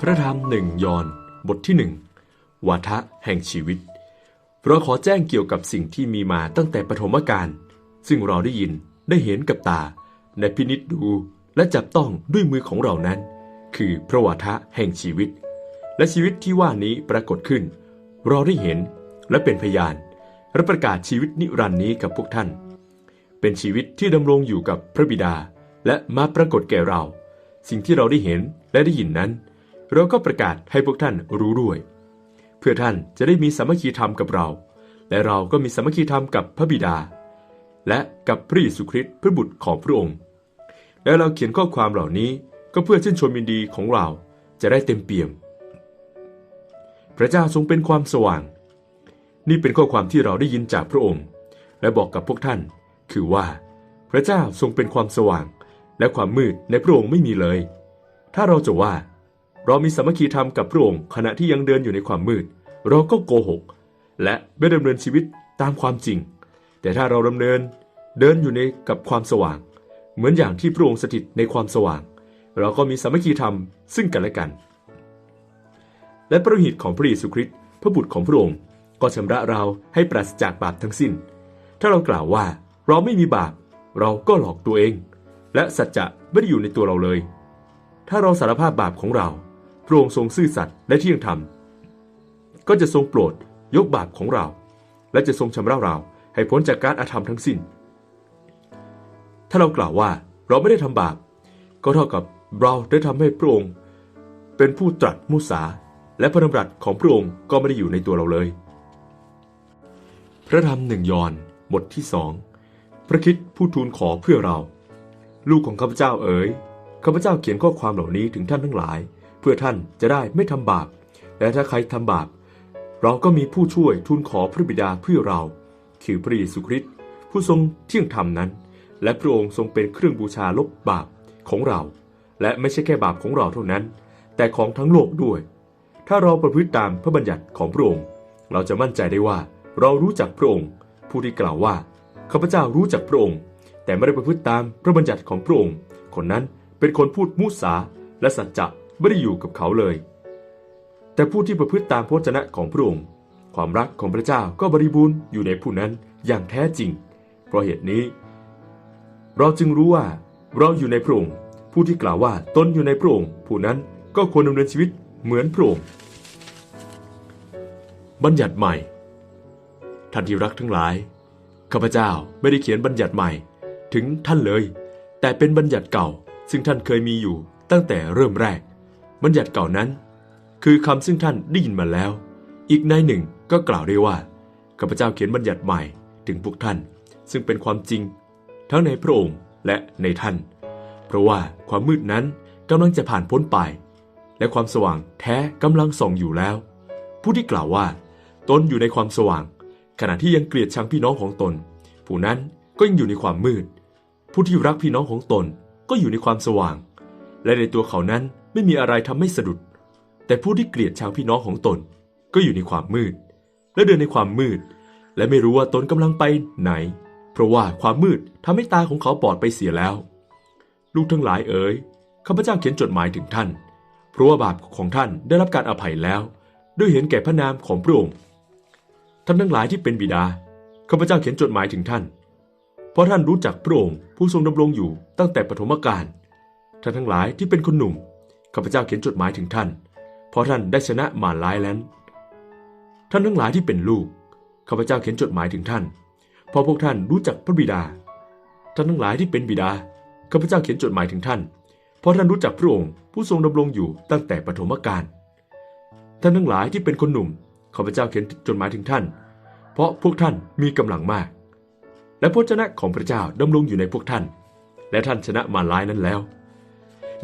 พระธรรมหนึ่งยอนบทที่หนึ่งวาทะแห่งชีวิต เราขอแจ้งเกี่ยวกับสิ่งที่มีมาตั้งแต่ปฐมกาลซึ่งเราได้ยินได้เห็นกับตาในพินิจดูและจับต้องด้วยมือของเรานั้น คือพระวาทะแห่งชีวิต และชีวิตที่ว่านี้ปรากฏขึ้น เราได้เห็นและเป็นพยานและประกาศชีวิตนิรันดร์นี้กับพวกท่าน เป็นชีวิตที่ดำรงอยู่กับพระบิดา และมาปรากฏแก่เรา สิ่งที่เราได้เห็นและได้ยินนั้น เราก็ประกาศให้พวกท่านรู้ด้วย เพื่อท่านจะได้มีสามัคคีธรรมกับเรา และเราก็มีสามัคคีธรรมกับพระบิดา และกับพระเยซูคริสต์พระบุตรของพระองค์ และเราเขียนข้อความเหล่านี้ก็เพื่อชื่นชมยินดีของเราจะได้เต็มเปี่ยม พระเจ้าทรงเป็นความสว่าง นี่เป็นข้อความที่เราได้ยินจากพระองค์ และบอกกับพวกท่าน คือว่า พระเจ้าทรงเป็นความสว่าง และความมืดในพระองค์ไม่มีเลย ถ้าเราจะว่า เรามีสามัคคีธรรมกับพระองค์ขณะที่ยังเดินอยู่ในความมืด เราก็โกหก และไม่ดำเนินชีวิตตามความจริง แต่ถ้าเราดำเนินเดินอยู่ในกับความสว่าง เหมือนอย่างที่พระองค์สถิตในความสว่าง เราก็มีสามัคคีธรรมซึ่งกันและกัน และพระหิตของพระเยซูคริสต์พระบุตรของพระองค์ก็ชำระเราให้ปราศจากบาปทั้งสิ้น ถ้าเรากล่าวว่าเราไม่มีบาป เราก็หลอกตัวเอง และสัจจะไม่ได้อยู่ในตัวเราเลย ถ้าเราสารภาพบาปของเรา ระองค์ทรงซื่อสัตย์และเที่ยงธรรม ก็จะทรงโปรดยกบาปของเรา และจะทรงชำระเราให้พ้นจากการอาธรรมทั้งสิ้น ถ้าเรากล่าวว่าเราไม่ได้ทำบาป ก็เท่ากับเราได้ทำให้พระองค์ เป็นผู้ตรัสมุสา และพระดำรัสของพระองค์ก็ไม่ได้อยู่ในตัวเราเลย พระธรรมหนึ่งยอนบทที่สองพระคิดผู้ทูลขอเพื่อเรา ลูกของข้าพเจ้าเอ๋ยข้าพเจ้าเขียนข้อความเหล่านี้ถึงท่านทั้งหลาย เพื่อท่านจะได้ไม่ทำบาป และถ้าใครทำบาป เราก็มีผู้ช่วยทูลขอพระบิดาเพื่อเรา คือพระเยซูคริสต์ผู้ทรงเที่ยงธรรมนั้น และพระองค์ทรงเป็นเครื่องบูชาลบบาปของเรา และไม่ใช่แค่บาปของเราเท่านั้น แต่ของทั้งโลกด้วย ถ้าเราประพฤติตามพระบัญญัติของพระองค์ เราจะมั่นใจได้ว่าเรารู้จักพระองค์ ผู้ที่กล่าวว่าข้าพเจ้ารู้จักพระองค์ แต่ไม่ได้ประพฤติตามพระบัญญัติของพระองค์ คนนั้นเป็นคนพูดมุสาและสัจจะ ไม่ได้อยู่กับเขาเลย แต่ผู้ที่ประพฤติตามพระวจนะของพระองค์ ความรักของพระเจ้าก็บริบูรณ์อยู่ในผู้นั้นอย่างแท้จริง เพราะเหตุนี้ เราจึงรู้ว่าเราอยู่ในพระองค์ผู้ที่กล่าวว่าตนอยู่ในพระองค์ผู้นั้นก็ควรดำเนินชีวิตเหมือนพระองค์บัญญัติใหม่ท่านที่รักทั้งหลายข้าพเจ้าไม่ได้เขียนบัญญัติใหม่ ถึงท่านเลย แต่เป็นบัญญัติเก่าซึ่งท่านเคยมีอยู่ตั้งแต่เริ่มแรก บัญญัติเก่านั้น คือคำซึ่งท่านได้ยินมาแล้ว อีกในหนึ่งก็กล่าวได้ว่าข้าพเจ้าเขียนบัญญัติใหม่ถึงพวกท่าน ซึ่งเป็นความจริง ทั้งในพระองค์และในท่าน เพราะว่าความมืดนั้นกำลังจะผ่านพ้นไป และความสว่างแท้กำลังส่องอยู่แล้ว ผู้ที่กล่าวว่า ตนอยู่ในความสว่าง ขณะที่ยังเกลียดชังพี่น้องของตน ผู้นั้นก็ยังอยู่ในความมืด ผู้ที่รักพี่น้องของตนก็อยู่ในความสว่าง และในตัวเขานั้น ไม่มีอะไรทำให้สะดุด แต่ผู้ที่เกลียดชังพี่น้องของตน ก็อยู่ในความมืด และเดินในความมืด และไม่รู้ว่าตนกำลังไปไหน เพราะว่าความมืดทำให้ตาของเขาบอดไปเสียแล้ว ลูกทั้งหลายเอ๋ยข้าพเจ้าเขียนจดหมายถึงท่าน เพราะว่าบาปของท่านได้รับการอภัยแล้ว ด้วยเห็นแก่พระนามของพระองค์ท่านทั้งหลายที่เป็นบิดาข้าพเจ้าเขียนจดหมายถึงท่าน เพราะท่านรู้จักพระองค์ผู้ทรงดำรงอยู่ตั้งแต่ปฐมกาลท่านทั้งหลายที่เป็นคนหนุ่ม ข้าพเจ้าเขียนจดหมายถึงท่าน เพราะท่านได้ชนะมารร้ายแล้วท่านทั้งหลายที่เป็นลูกข้าพเจ้าเขียนจดหมายถึงท่าน เพราะพวกท่านรู้จักพระบิดา ท่านทั้งหลายที่เป็นบิดาข้าพเจ้าเขียนจดหมายถึงท่าน เพราะท่านรู้จักพระองค์ผู้ทรงดำรงอยู่ตั้งแต่ปฐมกาลท่านทั้งหลายที่เป็นคนหนุ่มข้าพเจ้าเขียนจดหมายถึงท่าน เพราะพวกท่านมีกำลังมาก และพระชนะของพระเจ้าดำรงอยู่ในพวกท่าน และท่านชนะมารร้ายนั้นแล้ว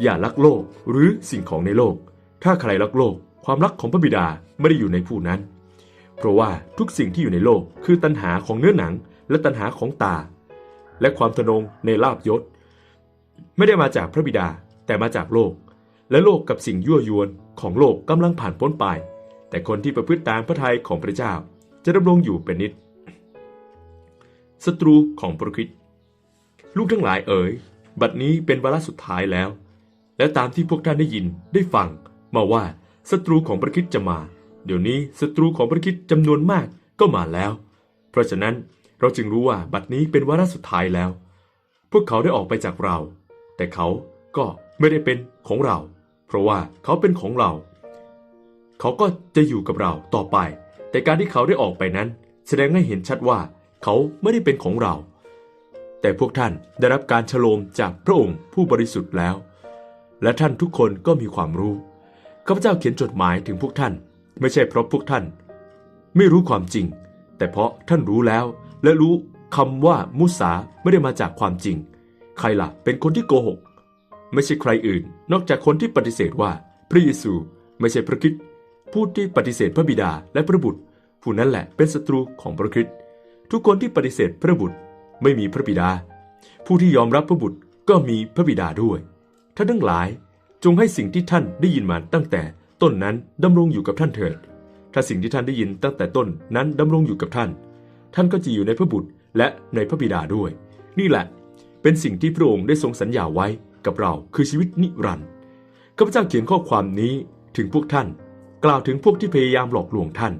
อย่ารักโลกหรือสิ่งของในโลก ถ้าใครรักโลก ความรักของพระบิดาไม่ได้อยู่ในผู้นั้น เพราะว่าทุกสิ่งที่อยู่ในโลกคือตัณหาของเนื้อหนัง และตัณหาของตา และความทะนงในลาบยศ ไม่ได้มาจากพระบิดาแต่มาจากโลก และโลกกับสิ่งยั่วยวนของโลกกำลังผ่านพ้นไป แต่คนที่ประพฤติตามพระทัยของพระเจ้า จะดำรงอยู่เป็นนิจศัตรูของพระคริสต์ลูกทั้งหลายเอ๋ย บัดนี้เป็นวาระสุดท้ายแล้ว และตามที่พวกท่านได้ยินได้ฟัง มาว่าศัตรูของพระคิดจะมา เดี๋ยวนี้ศัตรูของพระคิดจำนวนมากก็มาแล้ว เพราะฉะนั้นเราจึงรู้ว่าบัดนี้เป็นวาระสุดท้ายแล้ว พวกเขาได้ออกไปจากเรา แต่เขาก็ไม่ได้เป็นของเรา เพราะว่าเขาเป็นของเรา เขาก็จะอยู่กับเราต่อไป แต่การที่เขาได้ออกไปนั้น แสดงให้เห็นชัดว่าเขาไม่ได้เป็นของเรา แต่พวกท่านได้รับการฉโลมจากพระองค์ผู้บริสุทธิ์แล้ว และท่านทุกคนก็มีความรู้ข้าพเจ้าเขียนจดหมายถึงพวกท่าน ไม่ใช่เพราะพวกท่าน ไม่รู้ความจริง แต่เพราะท่านรู้แล้ว และรู้คำว่ามุสาไม่ได้มาจากความจริง ใครล่ะเป็นคนที่โกหก ไม่ใช่ใครอื่น นอกจากคนที่ปฏิเสธว่า พระเยซูไม่ใช่พระคริสต์ผู้ที่ปฏิเสธพระบิดาและพระบุตร ผู้นั้นแหละเป็นศัตรูของพระคริสต์ทุกคนที่ปฏิเสธพระบุตรไม่มีพระบิดา ผู้ที่ยอมรับพระบุตรก็มีพระบิดาด้วย ท่านทั้งหลาย จงให้สิ่งที่ท่านได้ยินมาตั้งแต่ต้นนั้นดำรงอยู่กับท่านเถิด ถ้าสิ่งที่ท่านได้ยินตั้งแต่ต้นนั้นดำรงอยู่กับท่าน ท่านก็จะอยู่ในพระบุตรและในพระบิดาด้วย นี่แหละ เป็นสิ่งที่พระองค์ได้ทรงสัญญาไว้กับเราคือชีวิตนิรันดร์ข้าพเจ้าเขียนข้อความนี้ถึงพวกท่าน กล่าวถึงพวกที่พยายามหลอกลวงท่าน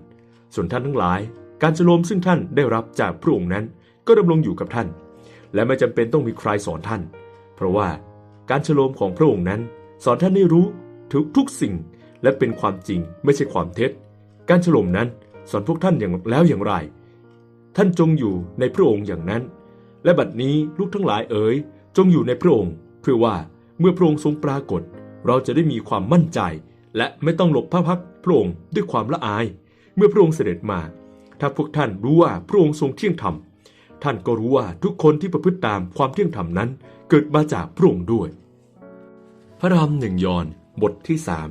ส่วนท่านทั้งหลาย การฉโลมซึ่งท่านได้รับจากพระองค์นั้นก็ดำรงอยู่กับท่าน และไม่จำเป็นต้องมีใครสอนท่าน เพราะว่า การฉโลมของพระองค์นั้น สอนท่านให้รู้ถึงทุกสิ่งและเป็นความจริงไม่ใช่ความเท็จ การฉโลมนั้นสอนพวกท่านอย่างแล้วอย่างไร ท่านจงอยู่ในพระองค์อย่างนั้น และบัดนี้ลูกทั้งหลายเอ๋ยจงอยู่ในพระองค์ เพื่อว่าเมื่อพระองค์ทรงปรากฏ เราจะได้มีความมั่นใจ และไม่ต้องหลบพระพักพระองค์ด้วยความละอาย เมื่อพระองค์เสด็จมา ถ้าพวกท่านรู้ว่าพระองค์ทรงเที่ยงธรรม ท่านก็รู้ว่าทุกคนที่ประพฤติตามความเที่ยงธรรมนั้น เกิดมาจากพระองค์ด้วย พระรรมหนึ่งยอนบทที่สาม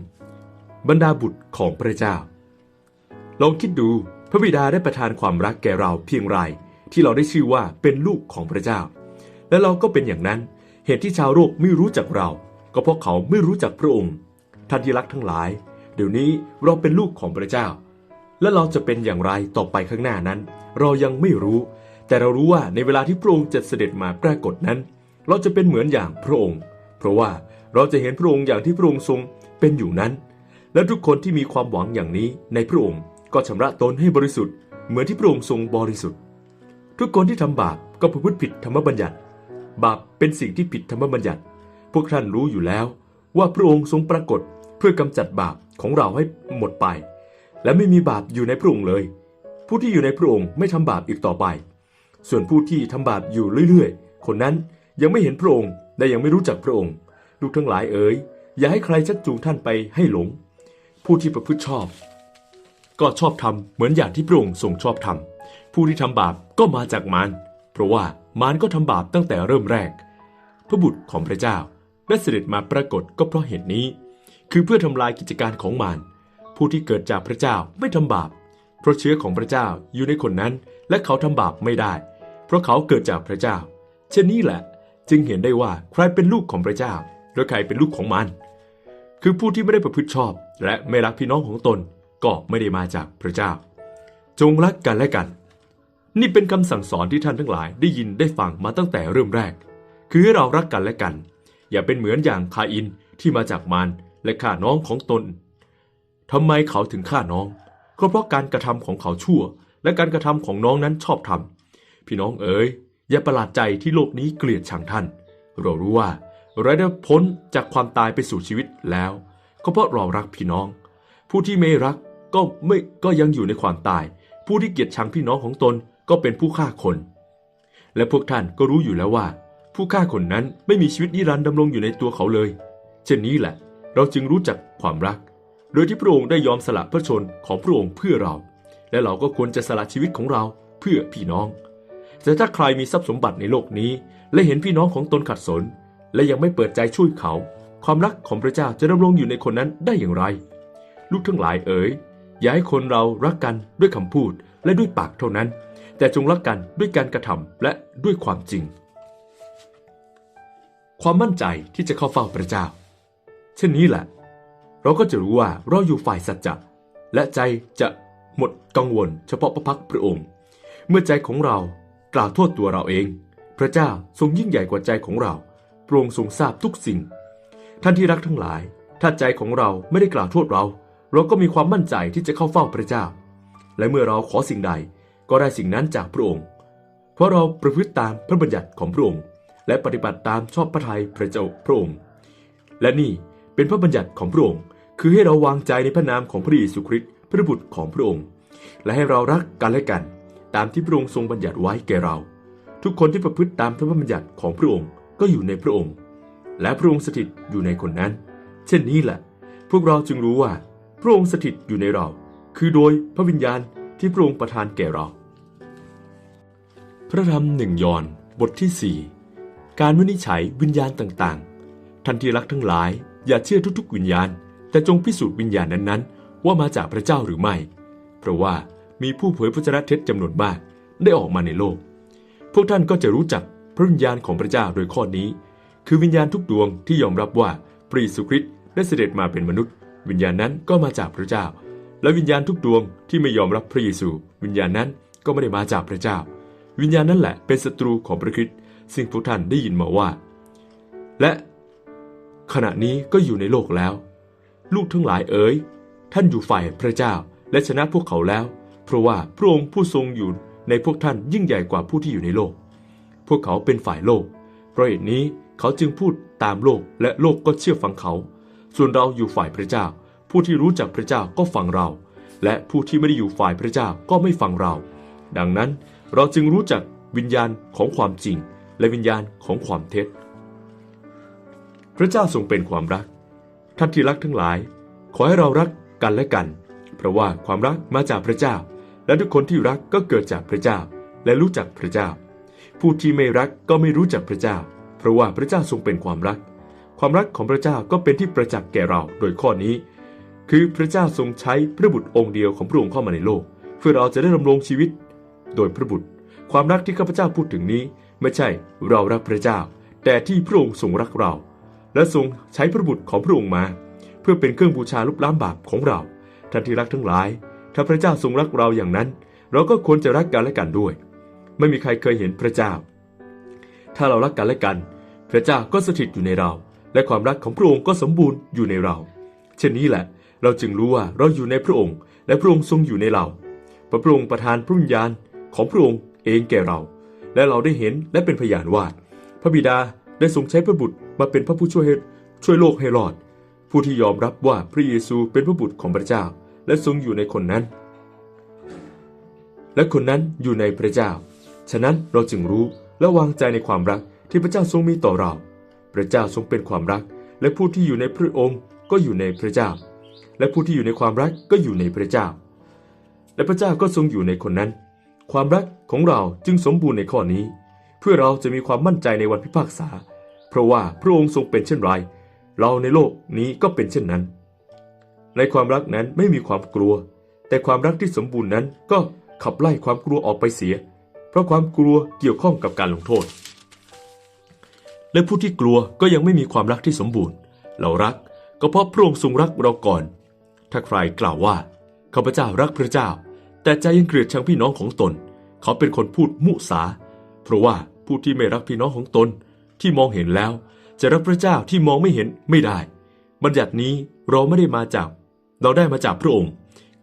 บรรดาบุตรของพระเจ้า ลองคิดดูพระบิดาได้ประทานความรักแก่เราเพียงไรที่เราได้ชื่อว่าเป็นลูกของพระเจ้า และเราก็เป็นอย่างนั้น เหตุที่ชาวโลกไม่รู้จักเรา ก็เพราะเขาไม่รู้จักพระองค์ ท่านที่รักทั้งหลาย เดี๋ยวนี้เราเป็นลูกของพระเจ้า และเราจะเป็นอย่างไรต่อไปข้างหน้านั้น เรายังไม่รู้ แต่เรารู้ว่าในเวลาที่พระองค์จะเสด็จมาปรากฏนั้น เราจะเป็นเหมือนอย่างพระองค์ เพราะว่าเราจะเห็นพระองค์อย่างที่พระองค์ทรงเป็นอยู่นั้น และทุกคนที่มีความหวังอย่างนี้ในพระองค์ก็ชำระตนให้บริสุทธิ์เหมือนที่พระองค์ทรงบริสุทธิ์ ทุกคนที่ทำบาปก็ประพฤติผิดธรรมบัญญัติ บาปเป็นสิ่งที่ผิดธรรมบัญญัติ พวกท่านรู้อยู่แล้ว ว่าพระองค์ทรงปรากฏเพื่อกำจัดบาปของเราให้หมดไป และไม่มีบาปอยู่ในพระองค์เลย ผู้ที่อยู่ในพระองค์ไม่ทำบาปอีกต่อไป ส่วนผู้ที่ทำบาปอยู่เรื่อยๆ คนนั้นยังไม่เห็นพระองค์และยังไม่รู้จักพระองค์ ลูกทั้งหลายเอ๋ยอย่าให้ใครชักจูงท่านไปให้หลง ผู้ที่ประพฤติชอบ ก็ชอบทำเหมือนอย่างที่พระองค์ทรงชอบทำผู้ที่ทำบาปก็มาจากมารเพราะว่ามารก็ทำบาปตั้งแต่เริ่มแรก พระบุตรของพระเจ้าได้เสด็จมาปรากฏก็เพราะเหตุนี้ คือเพื่อทำลายกิจการของมารผู้ที่เกิดจากพระเจ้าไม่ทำบาป เพราะเชื้อของพระเจ้าอยู่ในคนนั้น และเขาทำบาปไม่ได้ เพราะเขาเกิดจากพระเจ้า เช่นนี้แหละ จึงเห็นได้ว่าใครเป็นลูกของพระเจ้า และใครเป็นลูกของมัน คือผู้ที่ไม่ได้ประพฤติชอบ และไม่รักพี่น้องของตนก็ไม่ได้มาจากพระเจ้า จงรักกันและกัน นี่เป็นคำสั่งสอนที่ท่านทั้งหลายได้ยินได้ฟังมาตั้งแต่เริ่มแรก คือให้เรารักกันและกัน อย่าเป็นเหมือนอย่างคาอินที่มาจากมารและฆ่าน้องของตนทำไมเขาถึงฆ่าน้อง ก็เพราะการกระทำของเขาชั่ว และการกระทำของน้องนั้นชอบธรรม พี่น้องเอ๋ยอย่าประหลาดใจที่โลกนี้เกลียดชังท่าน เรารู้ว่าเราได้พ้นจากความตายไปสู่ชีวิตแล้ว ก็เพราะเรารักพี่น้อง ผู้ที่ไม่รักก็ไม่ก็ยังอยู่ในความตาย ผู้ที่เกลียดชังพี่น้องของตนก็เป็นผู้ฆ่าคน และพวกท่านก็รู้อยู่แล้วว่า ผู้ฆ่าคนนั้นไม่มีชีวิตนิรันดร์ดำรงอยู่ในตัวเขาเลย เช่นนี้แหละ เราจึงรู้จักความรัก โดยที่พระองค์ได้ยอมสละพระชนของพระองค์เพื่อเรา และเราก็ควรจะสละชีวิตของเราเพื่อพี่น้อง แต่ถ้าใครมีทรัพย์สมบัติในโลกนี้ และเห็นพี่น้องของตนขัดสน และยังไม่เปิดใจช่วยเขา ความรักของพระเจ้าจะดำรงอยู่ในคนนั้นได้อย่างไร ลูกทั้งหลายเอ๋ยอย่าให้คนเรารักกันด้วยคำพูดและด้วยปากเท่านั้น แต่จงรักกันด้วยการกระทำและด้วยความจริง ความมั่นใจที่จะเข้าเฝ้าพระเจ้า เช่นนี้แหละ เราก็จะรู้ว่าเราอยู่ฝ่ายสัจจะและใจจะหมดกังวลเฉพาะพระพักตร์พระองค์ เมื่อใจของเรา กล่าวโทษตัวเราเอง พระเจ้าทรงยิ่งใหญ่กว่าใจของเราพระองค์ทรงทราบทุกสิ่ง ท่านที่รักทั้งหลาย ถ้าใจของเราไม่ได้กล่าวโทษเรา เราก็มีความมั่นใจที่จะเข้าเฝ้าพระเจ้า และเมื่อเราขอสิ่งใดก็ได้สิ่งนั้นจากพระองค์ เพราะเราประพฤติตามพระบัญญัติของพระองค์ และปฏิบัติตามชอบพระทัยพระเจ้าพระองค์ และนี่เป็นพระบัญญัติของพระองค์ คือให้เราวางใจในพระนามของพระเยซูคริสต์พระบุตรของพระองค์ และให้เรารักกันและกัน ตามที่พระองค์ทรงบัญญัติไว้แก่เรา ทุกคนที่ประพฤติตามพระบัญญัติของพระองค์ก็อยู่ในพระองค์ และพระองค์สถิตอยู่ในคนนั้น เช่นนี้แหละ พวกเราจึงรู้ว่า พระองค์สถิตอยู่ในเรา คือโดยพระวิญญาณที่พระองค์ประทานแก่เรา พระธรรมหนึ่งยอนบทที่ 4 การวินิจฉัยวิญญาณต่างๆ ท่านที่รักทั้งหลาย อย่าเชื่อทุกๆ วิญญาณ แต่จงพิสูจน์วิญญาณนั้นๆ ว่ามาจากพระเจ้าหรือไม่ เพราะว่า มีผู้เผยพระชนะเท็จจำนวนมากได้ออกมาในโลก พวกท่านก็จะรู้จักพระวิญญาณของพระเจ้าโดยข้อนี้ คือวิญญาณทุกดวงที่ยอมรับว่าพระเยซูคริสต์ได้เสด็จมาเป็นมนุษย์ วิญญาณนั้นก็มาจากพระเจ้า และวิญญาณทุกดวงที่ไม่ยอมรับพระเยซู วิญญาณนั้นก็ไม่ได้มาจากพระเจ้า วิญญาณนั่นแหละเป็นศัตรูของพระคริสต์ซึ่งพวกท่านได้ยินมาว่า และขณะนี้ก็อยู่ในโลกแล้ว ลูกทั้งหลายเอ๋ยท่านอยู่ฝ่ายพระเจ้า และชนะพวกเขาแล้ว เพราะว่าพระองค์ผู้ทรงอยู่ในพวกท่านยิ่งใหญ่กว่าผู้ที่อยู่ในโลก พวกเขาเป็นฝ่ายโลก เพราะเหตุนี้เขาจึงพูดตามโลกและโลกก็เชื่อฟังเขา ส่วนเราอยู่ฝ่ายพระเจ้า ผู้ที่รู้จักพระเจ้าก็ฟังเรา และผู้ที่ไม่ได้อยู่ฝ่ายพระเจ้าก็ไม่ฟังเรา ดังนั้นเราจึงรู้จักวิญญาณของความจริง และวิญญาณของความเท็จ พระเจ้าทรงเป็นความรัก ท่านที่รักทั้งหลาย ขอให้เรารักกันและกัน เพราะว่าความรักมาจากพระเจ้า และทุกคนที่รักก็เกิดจากพระเจ้า และรู้จักพระเจ้า ผู้ที่ไม่รักก็ไม่รู้จักพระเจ้า เพราะว่าพระเจ้าทรงเป็นความรัก ความรักของพระเจ้าก็เป็นที่ประจักษ์แก่เราโดยข้อนี้ คือพระเจ้าทรงใช้พระบุตรองค์เดียวของพระองค์เข้ามาในโลก เพื่อเราจะได้ดำรงชีวิต โดยพระบุตร ความรักที่ข้าพเจ้าพูดถึงนี้ ไม่ใช่เรารักพระเจ้า แต่ที่พระองค์ทรงรักเรา และทรงใช้พระบุตรของพระองค์มา เพื่อเป็นเครื่องบูชาลุบล้ำบาปของเราท่านที่รักทั้งหลาย ถ้าพระเจ้าทรงรักเราอย่างนั้น เราก็ควรจะรักกันและกันด้วย ไม่มีใครเคยเห็นพระเจ้า ถ้าเรารักกันและกัน พระเจ้าก็สถิตอยู่ในเรา และความรักของพระองค์ก็สมบูรณ์อยู่ในเรา เช่นนี้แหละ เราจึงรู้ว่าเราอยู่ในพระองค์ และพระองค์ทรงอยู่ในเรา พระพระองค์ประทานพระวิญญาณของพระองค์เองแก่เรา และเราได้เห็นและเป็นพยานว่าพระบิดาได้ทรงใช้พระบุตรมาเป็นพระผู้ช่วยให้ช่วยโลกให้รอด ผู้ที่ยอมรับว่าพระเยซูเป็นพระบุตรของพระเจ้า และทรงอยู่ในคนนั้น และคนนั้นอยู่ในพระเจ้า ฉะนั้นเราจึงรู้และวางใจในความรักที่พระเจ้าทรงมีต่อเรา พระเจ้าทรงเป็นความรัก และผู้ที่อยู่ในพระองค์ก็อยู่ในพระเจ้า และผู้ที่อยู่ในความรักก็อยู่ในพระเจ้า และพระเจ้าก็ทรงอยู่ในคนนั้น ความรักของเราจึงสมบูรณ์ในข้อนี้ เพื่อเราจะมีความมั่นใจในวันพิพากษา เพราะว่าพระองค์ทรงเป็นเช่นไร เราในโลกนี้ก็เป็นเช่นนั้น ในความรักนั้นไม่มีความกลัว แต่ความรักที่สมบูรณ์นั้นก็ขับไล่ความกลัวออกไปเสีย เพราะความกลัวเกี่ยวข้องกับการลงโทษ และผู้ที่กลัวก็ยังไม่มีความรักที่สมบูรณ์ เรารักก็เพราะพระองค์ทรงรักเราก่อน ถ้าใครกล่าวว่าข้าพเจ้ารักพระเจ้า แต่ใจยังเกลียดชังพี่น้องของตน เขาเป็นคนพูดมุสา เพราะว่าผู้ที่ไม่รักพี่น้องของตนที่มองเห็นแล้ว จะรักพระเจ้าที่มองไม่เห็นไม่ได้ บัญญัตินี้เราไม่ได้มาจาก เราได้มาจากพระองค์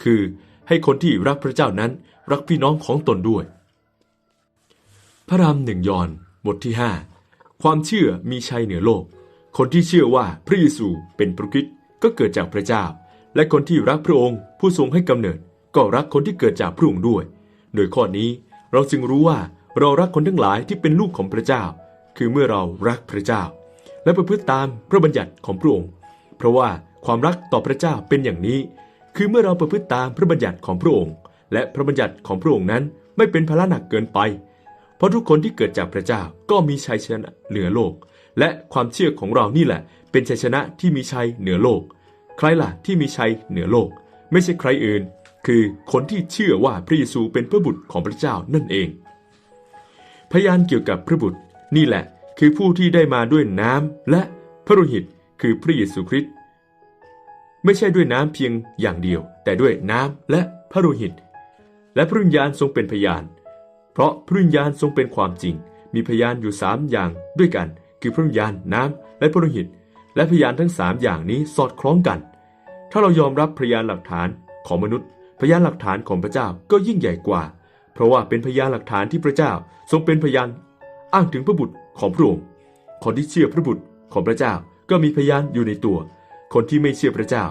คือให้คนที่รักพระเจ้านั้นรักพี่น้องของตนด้วย พระรามหนึ่งยอนบทที่ 5 ความเชื่อมีชัยเหนือโลก คนที่เชื่อว่าพระเยซูเป็นพระคริสต์ก็เกิดจากพระเจ้า และคนที่รักพระองค์ ผู้ทรงให้กำเนิด ก็รักคนที่เกิดจากพระองค์ด้วย โดยข้อนี้เราจึงรู้ว่าเรารักคนทั้งหลายที่เป็นลูกของพระเจ้า คือเมื่อเรารักพระเจ้า และประพฤติตามพระบัญญัติของพระองค์ เพราะว่า ความรักต่อพระเจ้าเป็นอย่างนี้ คือเมื่อเราประพฤติตามพระบัญญัติของพระองค์ และพระบัญญัติของพระองค์นั้นไม่เป็นภาระหนักเกินไป เพราะทุกคนที่เกิดจากพระเจ้าก็มีชัยชนะเหนือโลก และความเชื่อของเรานี่แหละ เป็นชัยชนะที่มีชัยเหนือโลก ใครล่ะที่มีชัยเหนือโลก ไม่ใช่ใครอื่น คือคนที่เชื่อว่าพระเยซูเป็นพระบุตรของพระเจ้านั่นเอง พยานเกี่ยวกับพระบุตรนี่แหละ คือผู้ที่ได้มาด้วยน้ำและพระโลหิตคือพระเยซูคริสต์ ไม่ใช่ด้วยน้ำเพียงอย่างเดียว แต่ด้วยน้ำและพระโลหิต และพระวิญญาณทรงเป็นพยาน เพราะพระวิญญาณทรงเป็นความจริง มีพยานอยู่สามอย่างด้วยกัน คือพระวิญญาณน้ำและพระโลหิต และพยานทั้งสามอย่างนี้สอดคล้องกัน ถ้าเรายอมรับพยานหลักฐานของมนุษย์ พยานหลักฐานของพระเจ้าก็ยิ่งใหญ่กว่า เพราะว่าเป็นพยานหลักฐานที่พระเจ้าทรงเป็นพยานอ้างถึงพระบุตรของพระองค์คนที่เชื่อพระบุตรของพระเจ้าก็มีพยานอยู่ในตัว คนที่ไม่เชื่อพระเจ้า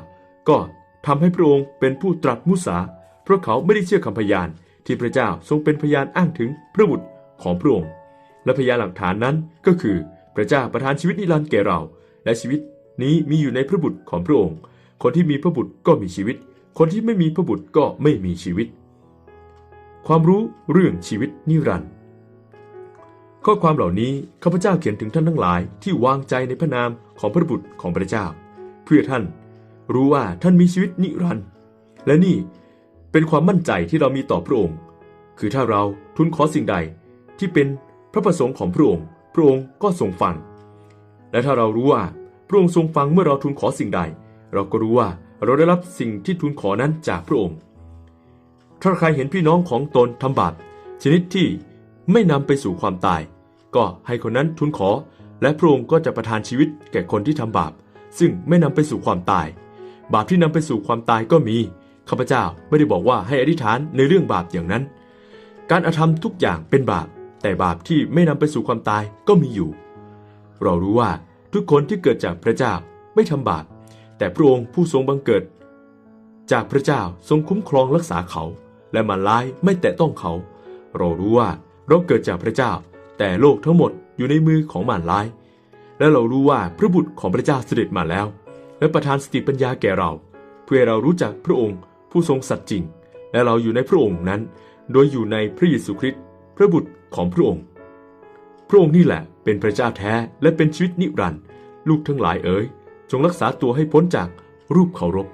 ก็ทำให้พระองค์เป็นผู้ตรัสมุสา เพราะเขาไม่ได้เชื่อคำพยานที่พระเจ้าทรงเป็นพยานอ้างถึงพระบุตรของพระองค์ และพยานหลักฐานนั้นก็คือพระเจ้าประทานชีวิตนิรันดร์แก่เรา และชีวิตนี้มีอยู่ในพระบุตรของพระองค์ คนที่มีพระบุตรก็มีชีวิต คนที่ไม่มีพระบุตรก็ไม่มีชีวิต ความรู้เรื่องชีวิตนิรันดร์ข้อความเหล่านี้ข้าพเจ้าเขียนถึงท่านทั้งหลายที่วางใจในพระนามของพระบุตรของพระเจ้า พื่อท่าน รู้ว่าท่านมีชีวิตนิรันดร์และนี่เป็นความมั่นใจที่เรามีต่อพระองค์ คือถ้าเราทูลขอสิ่งใดที่เป็นพระประสงค์ของพระองค์ พระองค์ก็ทรงฟัง และถ้าเรารู้ว่าพระองค์ทรงฟังเมื่อเราทูลขอสิ่งใด เราก็รู้ว่าเราได้รับสิ่งที่ทูลขอนั้นจากพระองค์ ถ้าใครเห็นพี่น้องของตนทำบาปชนิดที่ไม่นำไปสู่ความตาย ก็ให้คนนั้นทูลขอ และพระองค์ก็จะประทานชีวิตแก่คนที่ทำบาป ซึ่งไม่นำไปสู่ความตาย บาปที่นำไปสู่ความตายก็มีข้าพเจ้าไม่ได้บอกว่าให้อธิษฐานในเรื่องบาปอย่างนั้น การอาธรรมทุกอย่างเป็นบาป แต่บาปที่ไม่นำไปสู่ความตายก็มีอยู่ เรารู้ว่าทุกคนที่เกิดจากพระเจ้าไม่ทำบาป แต่พระองค์ผู้ทรงบังเกิด จากพระเจ้าทรงคุ้มครองรักษาเขา และมันร้ายไม่แตะต้องเขา เรารู้ว่าเราเกิดจากพระเจ้า แต่โลกทั้งหมดอยู่ในมือของมารร้าย และเรารู้ว่าพระบุตรของพระเจ้าเสด็จมาแล้ว และประทานสติปัญญาแก่เรา เพื่อเรารู้จักพระองค์ผู้ทรงสัตย์จริง และเราอยู่ในพระองค์นั้น โดยอยู่ในพระเยซูคริสต์พระบุตรของพระองค์ พระองค์นี่แหละเป็นพระเจ้าแท้และเป็นชีวิตนิรันดร์ลูกทั้งหลายเอ๋ยจงรักษาตัวให้พ้นจากรูปเคารพ